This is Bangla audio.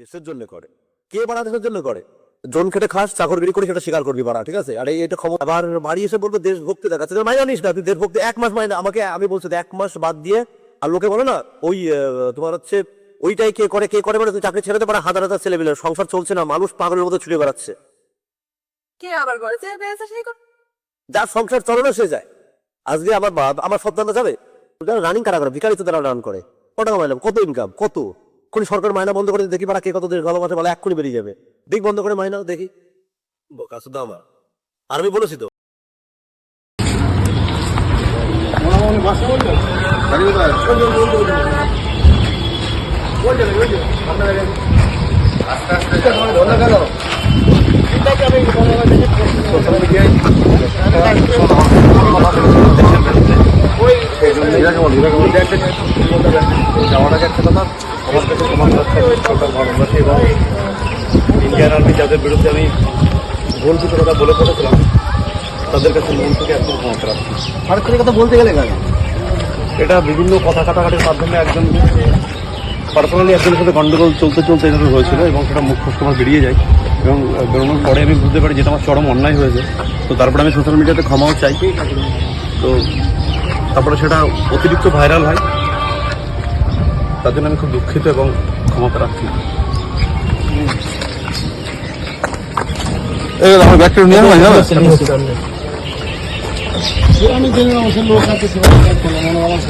দেশের জন্য করে। কে বাড়া দেশের জন্য করে? জন খেটে খাস চাকরগিরি করে সেটা স্বীকার করবি বাড়া ঠিক আছে? আর এটা ক্ষমতা আবার বাড়ি এসে বলবে দেশভক্তি দেখাচ্ছে। তুই মাইনা নিস না তুই দেশভক্তি এক মাস মাইনা আমাকে আমি বলছি তো এক মাস বাদ দিয়ে আর লোকে বলে না ওই তোমার হচ্ছে ওইটাই কে করে কে করে মানে তুই চাকরি ছেড়ে দে পারে হাজার হাজার ছেলে সংসার চলছে না মানুষ পাগলের মতো ছুটে বেড়াচ্ছে। কে আবার করে যার সংসার চলে না সে যায়। আজকে আমার আমার সন্তানরা যাবে? রানিং কারা করে? ভিকারি তো তারা রান করে। কত টাকা কত ইনকাম কত? কোন সরকার মাইনা বন্ধ করে দেখি পারা কে কত গলা মাঠে বলে, এক্ষুনি বেরিয়ে যাবে। দিক বন্ধ করে মাইনা দেখি। বোকা শুধু আমার। আর আমি বলেছি তো। যাওয়ার আগে একটা কথা আমার কাছে কাছে সরকার ভালো আছে এবং ইন্ডিয়ান আর্মি যাদের বিরুদ্ধে আমি ভুল কিছু কথা বলে পড়েছিলাম তাদের কাছে মন থেকে একদম ক্ষমা রাখছি সরকারি কথা বলতে গেলে কেন? এটা বিভিন্ন কথা কাটাকাটির মাধ্যমে একজন পার্সোনালি একজনের সাথে গন্ডগোল চলতে চলতে এভাবে হয়েছিল এবং সেটা মুখ ফসকে আমার বেরিয়ে যায়। এবং বেরোনোর পরে আমি বুঝতে পারি যেটা আমার চরম অন্যায় হয়েছে। তো তারপরে আমি সোশ্যাল মিডিয়াতে ক্ষমাও চাই। তো তারপরে সেটা অতিরিক্ত ভাইরাল হয়। তার জন্য আমি খুব দুঃখিত এবং ক্ষমা প্রার্থী। আমার ব্যাগটা নিয়ে আসব আমি জেনে অবশ্য লোক আছে সেবা আমার আমার